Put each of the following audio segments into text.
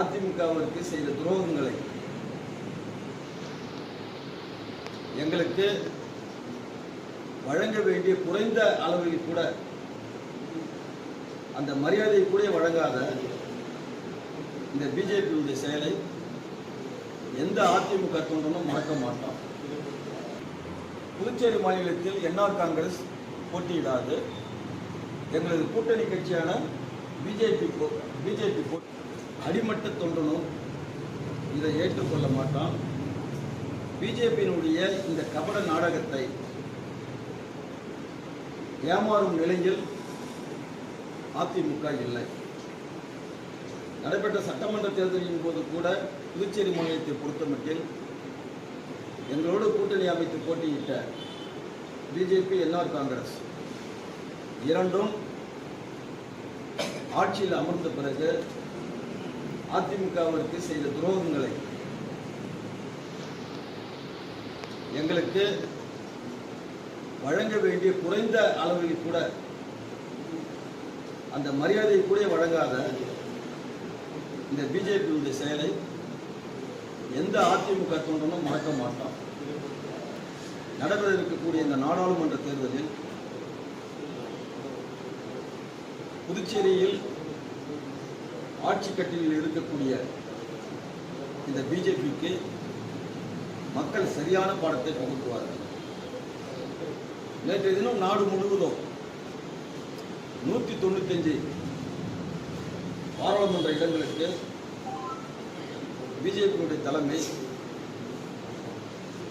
அதிமுகவிற்கு செய்த துரோகங்களை எங்களுக்கு வழங்க வேண்டிய குறைந்த அளவில் கூட அந்த மரியாதை கூட வழங்காத இந்த பிஜேபியுடைய செயலை எந்த அதிமுக தொண்டனும் மறக்க மாட்டோம் புதுச்சேரி மாநிலத்தில் என்ஆர் காங்கிரஸ் போட்டியிடாது. எங்களது கூட்டணி கட்சியான பிஜேபி பிஜேபி அடிமட்ட தொண்டனும் இதை ஏற்றுக்கொள்ள மாட்டான். பிஜேபியினுடைய இந்த கபட நாடகத்தை ஏமாறும் நிலையில் அதிமுக இல்லை. நடைபெற்ற சட்டமன்ற தேர்தலின் போது கூட புதுச்சேரி மாநிலத்தை பொறுத்தமட்டில் எங்களோடு கூட்டணி அமைத்து போட்டியிட்ட பிஜேபி என்ஆர் காங்கிரஸ் இரண்டும் ஆட்சியில் அமர்ந்த பிறகு அதிமுகவிற்கு செய்த துரோகங்களை எங்களுக்கு வழங்க வேண்டிய குறைந்த அளவில் கூட அந்த மரியாதை கூட வழங்காத இந்த பிஜேபியுடைய செயலை எந்த அதிமுக தொண்டனும் மறக்க மாட்டோம் நடைபெற இருக்கக்கூடிய இந்த நாடாளுமன்ற தேர்தலில் புதுச்சேரியில் ஆட்சி கட்டிலில் இருக்கக்கூடிய இந்த பிஜேபிக்கு மக்கள் சரியான பாடத்தை புகுத்துவார்கள் நேற்றைய தினம் நாடு முழுவதும் நூற்றி தொண்ணூத்தஞ்சு பாராளுமன்ற இடங்களுக்கு பிஜேபியுடைய தலைமை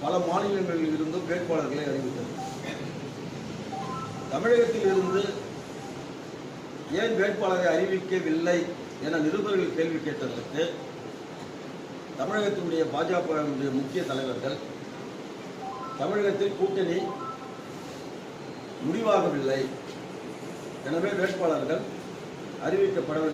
பல மாநிலங்களில் இருந்தும் வேட்பாளர்களை அறிவித்தது. தமிழகத்தில் இருந்து ஏன் வேட்பாளரை அறிவிக்கவில்லை என நிருபர்கள் கேள்வி கேட்டதற்கு தமிழகத்தினுடைய பாஜகவினுடைய முக்கிய தலைவர்கள் தமிழகத்தில் கூட்டணி முடிவாகவில்லை. எனவே வேட்பாளர்கள் அறிவிக்கப்பட